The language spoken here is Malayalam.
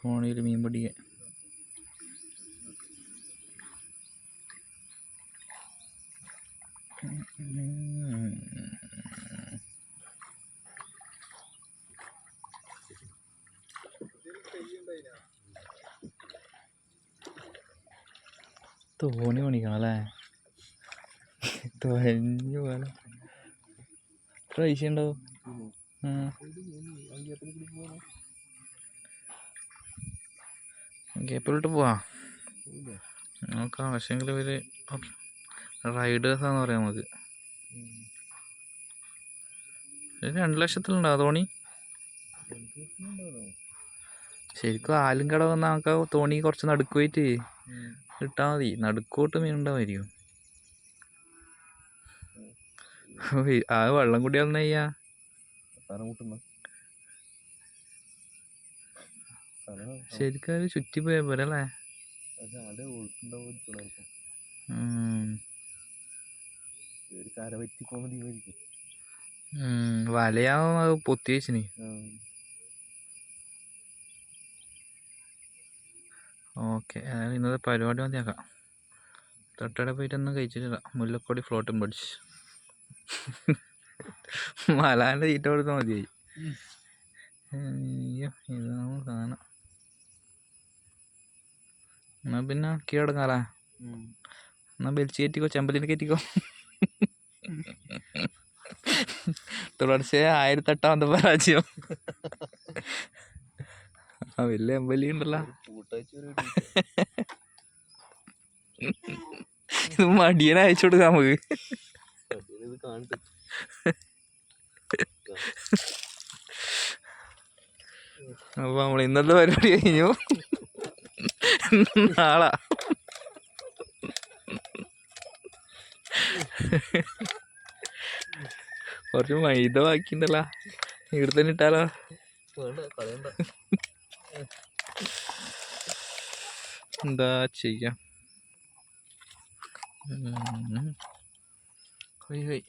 തോണിയിൽ മീൻ പിടിക്കാൻ തോണി പണിക്കണം അല്ലേ? തുഴഞ്ഞു പോലെ. എത്ര പൈസ ഉണ്ടാവും കേപ്പിലോട്ട് പോവാ. നോക്കാം ആവശ്യമെങ്കിൽ ഇവർ റൈഡേഴ്സാന്ന് പറയാം നമുക്ക്. രണ്ട് ലക്ഷത്തിലുണ്ടോ തോണി ശരിക്കും ആലും കട വന്ന നമുക്ക് തോണി കുറച്ച് നടുക്ക് പോയിട്ട് ഇട്ടാൽ മതി. നടുക്കോട്ട് ഓയ്, ആ വെള്ളം കൂടിയാൽ ചെയ്യാ ശരിക്കും ചുറ്റി പോയ പോലെ അല്ലേ വലയാവും അത് പൊത്തി വെച്ചിന്. ഓക്കെ ഇന്നത്തെ പരിപാടി മതിയാക്കാം. തൊട്ടടെ പോയിട്ട് ഒന്നും കഴിച്ചിട്ടില്ല. മുല്ലക്കോടി ഫ്ലോട്ടും പഠിച്ച് മലാന്റെ തീറ്റ കൊടുത്താൽ മതിയായി. അയ്യോ ഇതാണ് സാധനം. എന്നാ പിന്നെ കീഴടങ്ങാറാ. എന്നാ ബെൽച്ച് കയറ്റിക്കോ ചെമ്പലിന് കയറ്റിക്കോ. തുടർച്ചയായ ആയിരത്തെട്ടാമത്തെ പരാജയം. ആ വലിയ എമ്പലി ഉണ്ടല്ലോ. ഇത് മടിയനെ അയച്ചു കൊടുക്കാം നമുക്ക്. അപ്പൊ നമ്മൾ ഇന്നത്തെ പരിപാടി കഴിഞ്ഞു. നാളാ. കുറച്ച് മൈദ ബാക്കിണ്ടല്ലോ. ഇവിടെ തന്നെ ഇട്ടാലോ എന്താ ചെയ്യാം? ഹൈ ഹൊയ്